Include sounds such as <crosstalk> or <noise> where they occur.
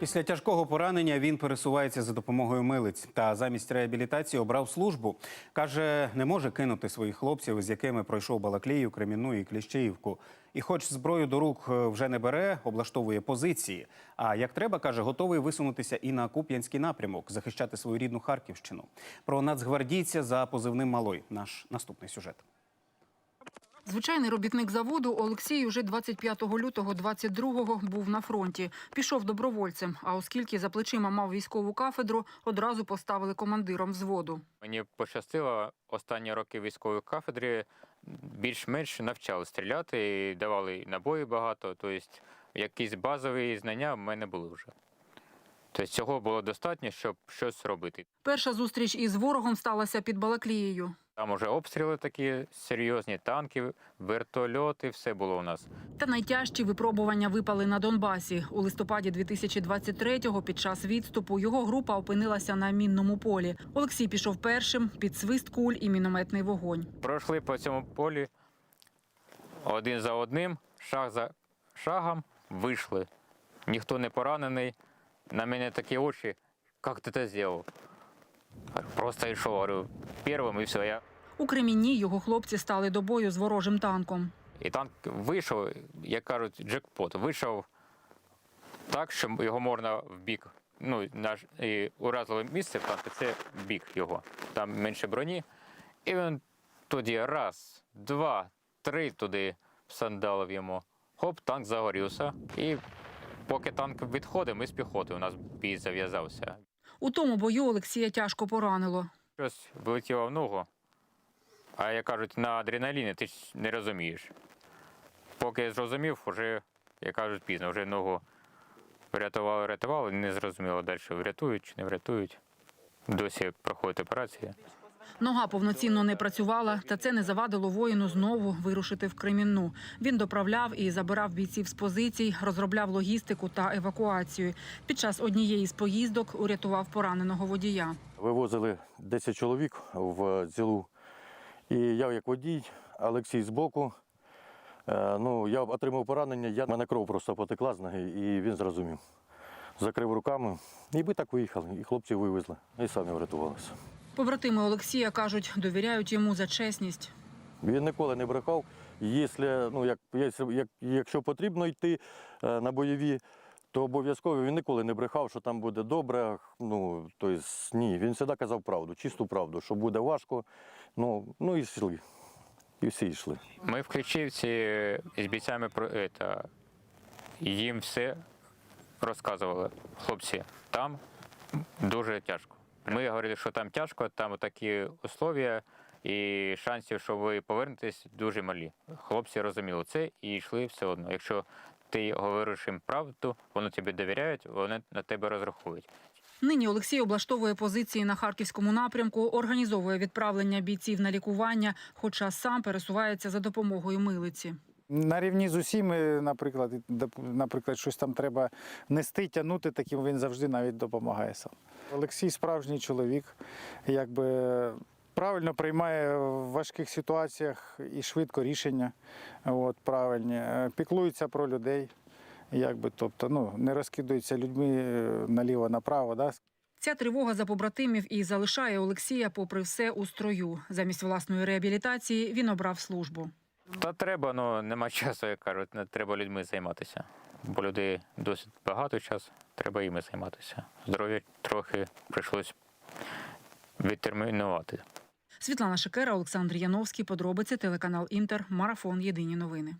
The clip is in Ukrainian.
Після тяжкого поранення він пересувається за допомогою милиць та замість реабілітації обрав службу. Каже, не може кинути своїх хлопців, з якими пройшов Балаклію, Кремінну і Кліщеївку. І, хоч зброю до рук е, вже не бере, облаштовує позиції. А як треба, каже, готовий висунутися і на Куп'янський напрямок, захищати свою рідну Харківщину. Про нацгвардійця за позивним Малой. Наш наступний сюжет. Звичайний робітник заводу Олексій уже 25 лютого 22-го був на фронті. Пішов добровольцем, а оскільки за плечима мав військову кафедру, одразу поставили командиром взводу. Мені пощастило останні роки військової кафедри більш-менш навчали стріляти, і давали набої багато. Тобто якісь базові знання в мене були вже. Тобто цього було достатньо, щоб щось робити. Перша зустріч із ворогом сталася під Балаклією. Там уже обстріли такі серйозні, танки, вертольоти, все було у нас. Та найтяжчі випробування випали на Донбасі. У листопаді 2023-го під час відступу його група опинилася на мінному полі. Олексій пішов першим під свист куль і мінометний вогонь. Пройшли по цьому полі один за одним, шаг за шагом, вийшли. Ніхто не поранений. На мене такі очі, як ти це зробив? Просто йшов, говорю, першим і все. Я... У Кремінні його хлопці стали до бою з ворожим танком. І танк вийшов, як кажуть, джекпот. Вийшов так, що його можна в бік. Ну, наш і уразливе місце в танку це бік його. Там менше броні. І він тоді раз, два, три туди всандалив йому. Хоп, танк загорівся. І поки танк відходив, ми з піхоти. У нас бій зав'язався. У тому бою Олексія тяжко поранило. Щось влетіло в ногу. А як кажуть, на адреналіні ти ж не розумієш. Поки я зрозумів, вже, як кажуть, пізно, вже ногу врятували, рятували, не зрозуміло далі, врятують чи не врятують. Досі проходить операція. Нога повноцінно не працювала, та це не завадило воїну знову вирушити в Кремінну. Він доправляв і забирав бійців з позицій, розробляв логістику та евакуацію. Під час однієї з поїздок урятував пораненого водія. Вивозили 10 чоловік в зілу. І я як водій, Олексій збоку. Е, Ну, я отримав поранення, я, мене кров просто потекла з ноги, і він зрозумів. Закрив руками, і ми так виїхали, і хлопців вивезли, і самі врятувалися. Побратими Олексія кажуть, довіряють йому за чесність. Він ніколи не брехав. Якщо, ну, як, як, якщо потрібно йти е, на бойові, то обов'язково він ніколи не брехав, що там буде добре. Ну, тобто, ні, він завжди казав правду, чисту правду, що буде важко. Ну, ну і йшли. І всі йшли. Ми в Клічівці з бійцями про это, їм все розказували. Хлопці, там дуже тяжко. Ми говорили, що там тяжко, там такі условия, і шансів, що ви повернетесь, дуже малі. Хлопці розуміли це і йшли все одно. Якщо ти говориш їм правду, вони тобі довіряють, вони на тебе розраховують. Нині Олексій облаштовує позиції на харківському напрямку, організовує відправлення бійців на лікування, хоча сам пересувається за допомогою милиці. На рівні з усіми, наприклад, наприклад, щось там треба нести, тягнути, таким він завжди навіть допомагає сам. Олексій справжній чоловік, якби правильно приймає в важких ситуаціях і швидко рішення. От, правильні. Е, Піклується про людей, якби, тобто, ну, не розкидується людьми е, наліво-направо. Да? Ця тривога за побратимів і залишає Олексія, попри все, у строю. Замість власної реабілітації він обрав службу. Та треба, ну нема <laughs> часу, як кажуть, не треба людьми займатися. Бо людей досить багато часу, треба іми займатися. Здоров'я трохи прийшлось відтермінувати. Світлана Шикера, Олександр Яновський. Подробиці телеканал Інтер. Марафон. Єдині новини.